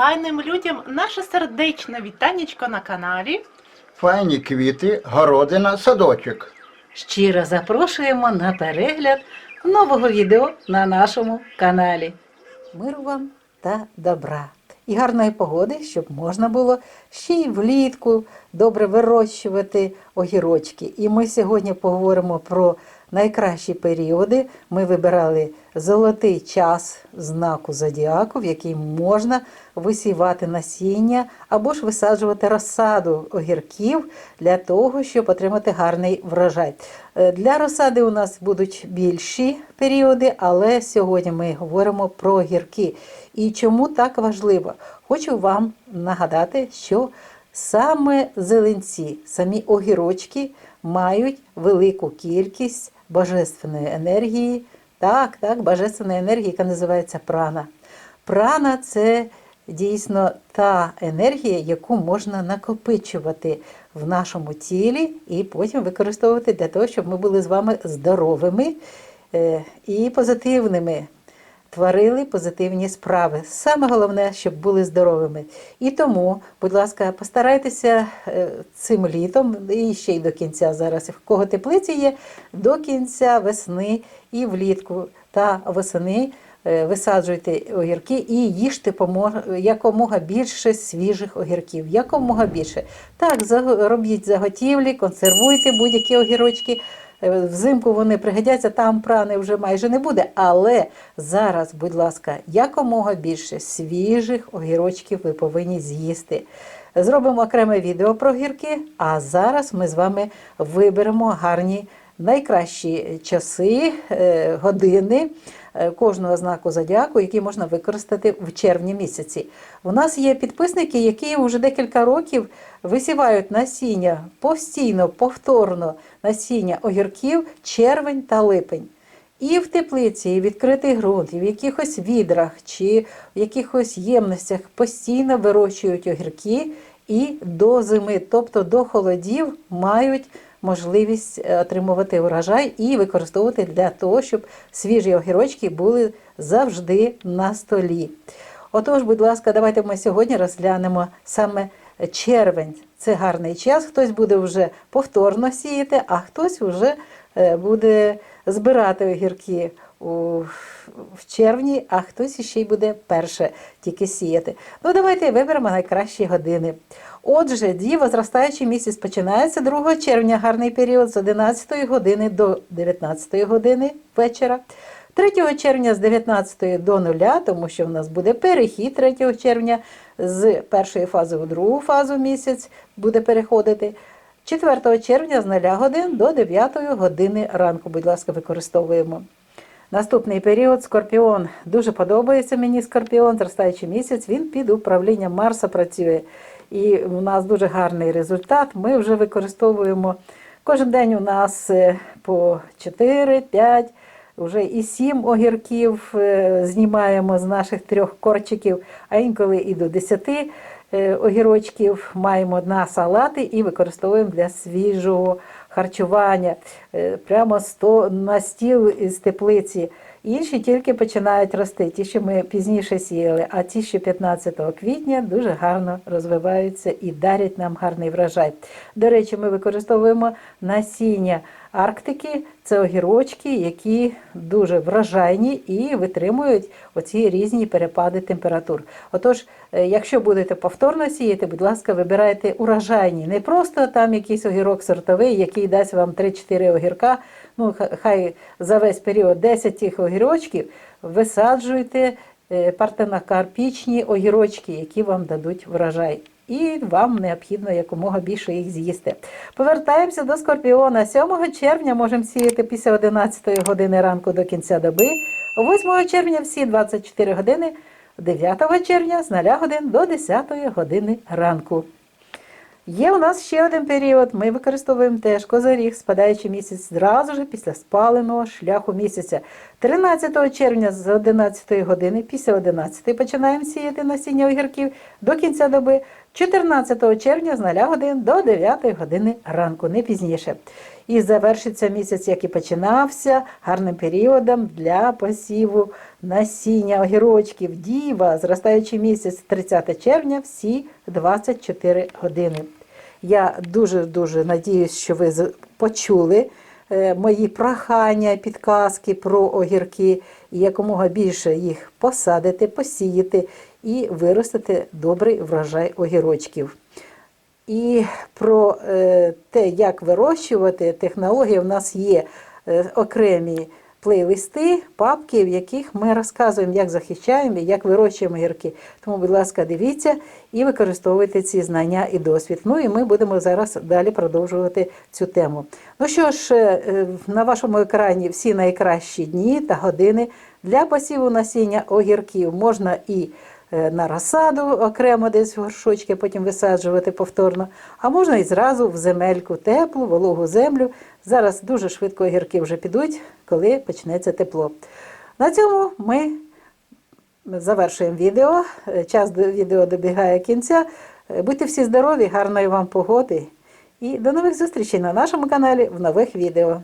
файним людям наше сердечне вітанечко на каналі. Файні квіти, городина, садочок. Щиро запрошуємо на перегляд нового відео на нашому каналі. Миру вам та добра і гарної погоди, щоб можна було ще й влітку добре вирощувати огірочки. І ми сьогодні поговоримо про найкращі періоди. Ми вибирали золотий час знаку зодіаку, в який можна висівати насіння або ж висаджувати розсаду огірків для того, щоб отримати гарний врожай. Е, Для розсади у нас будуть більші періоди, але сьогодні ми говоримо про огірки. І чому так важливо? Хочу вам нагадати, що саме зеленці, самі огірочки мають велику кількість божественної енергії. Так, так, божественної енергії, яка називається прана. Прана це дійсно та енергія, яку можна накопичувати в нашому тілі і потім використовувати для того, щоб ми були з вами здоровими е, і позитивними. Творили позитивні справи. Саме головне, щоб були здоровими. І тому, будь ласка, постарайтеся е, цим літом і ще й до кінця зараз, в кого теплиці є, до кінця весни і влітку та восени е, висаджуйте огірки і їжте якомога більше свіжих огірків. Якомога більше. Так, робіть заготівлі, консервуйте будь-які огірочки. Е, Взимку вони пригодяться, там прани вже майже не буде. Але зараз, будь ласка, якомога більше свіжих огірочків ви повинні з'їсти. Зробимо окреме відео про огірки, а зараз ми з вами виберемо гарні найкращі часи, е, години кожного знаку зодіаку, які можна використати в червні місяці. У нас є підписники, які вже декілька років висівають насіння постійно, повторно насіння огірків червень та липень. І в теплиці, і відкритий ґрунт, і в якихось відрах чи в якихось ємностях постійно вирощують огірки і до зими, тобто до холодів, мають можливість е, отримувати урожай і використовувати для того, щоб свіжі огірочки були завжди на столі. Отож, будь ласка, давайте ми сьогодні розглянемо саме червень. Це гарний час. Хтось буде вже повторно сіяти, а хтось вже е, буде збирати огірки у, в червні, а хтось ще й буде перше тільки сіяти. Ну, давайте виберемо найкращі години. Отже, діво зростаючий місяць починається 2 червня, гарний період з 11 години до 19 години вечора. 3 червня з 19 до 0, тому що в нас буде перехід 3 червня з першої фази у другу фазу місяць буде переходити. 4 червня з 0 годин до 9 години ранку, будь ласка, використовуємо. Наступний період Скорпіон. Дуже подобається мені Скорпіон, зростаючий місяць, він під управлінням Марса працює. І у нас дуже гарний результат. Ми вже використовуємо кожен день у нас е, по 4-5, вже і 7 огірків е, знімаємо з наших трьох корчиків, а інколи і до 10 е, огірочків маємо на салати і використовуємо для свіжого харчування. Е, Прямо на стіл із теплиці. Інші тільки починають рости, ті, що ми пізніше сіяли, а ті, що 15 квітня дуже гарно розвиваються і дарять нам гарний врожай. До речі, ми використовуємо насіння Арктики, це огірочки, які дуже вражайні і витримують оці різні перепади температур. Отож, е, якщо будете повторно сіяти, будь ласка, вибирайте урожайні. Не просто там якийсь огірок сортовий, який дасть вам 3-4 огірка. Ну, хай за весь період 10 тих огірочків висаджуйте е, партенокарпічні огірочки, які вам дадуть врожай. І вам необхідно якомога більше їх з'їсти. Повертаємося до скорпіона. 7 червня можемо сіяти після 11 години ранку до кінця доби. 8 червня всі 24 години, 9 червня з 0 годин до 10 години ранку. Є у нас ще один період. Ми використовуємо теж козиріг, спадаючий місяць зразу ж після спаленого шляху місяця. 13 червня з 11 години, після 11 починаємо сіяти насіння огірків до кінця доби. 14 червня з 0 годин до 9 години ранку, не пізніше. І завершиться місяць, як і починався, гарним періодом для посіву насіння огірочків діва, зростаючий місяць 30 червня, всі 24 години. Я дуже-дуже надіюсь, що ви почули е, мої прохання, підказки про огірки, і якомога більше їх посадити, посіяти і виростити добрий врожай огірочків. І про е, те, як вирощувати технології, в нас є е, окремі плейлисти, папки, в яких ми розказуємо, як захищаємо і як вирощуємо гірки. Тому, будь ласка, дивіться і використовуйте ці знання і досвід. Ну і ми будемо зараз далі продовжувати цю тему. Ну що ж, е, на вашому екрані всі найкращі дні та години для посіву насіння огірків можна і на розсаду окремо десь в горшочки, потім висаджувати повторно, а можна і зразу в земельку теплу, вологу землю. Зараз дуже швидко огірки вже підуть, коли почнеться тепло. На цьому ми завершуємо відео. Е, Час до відео добігає кінця. Е, Будьте всі здорові, гарної вам погоди і до нових зустрічей на нашому каналі в нових відео.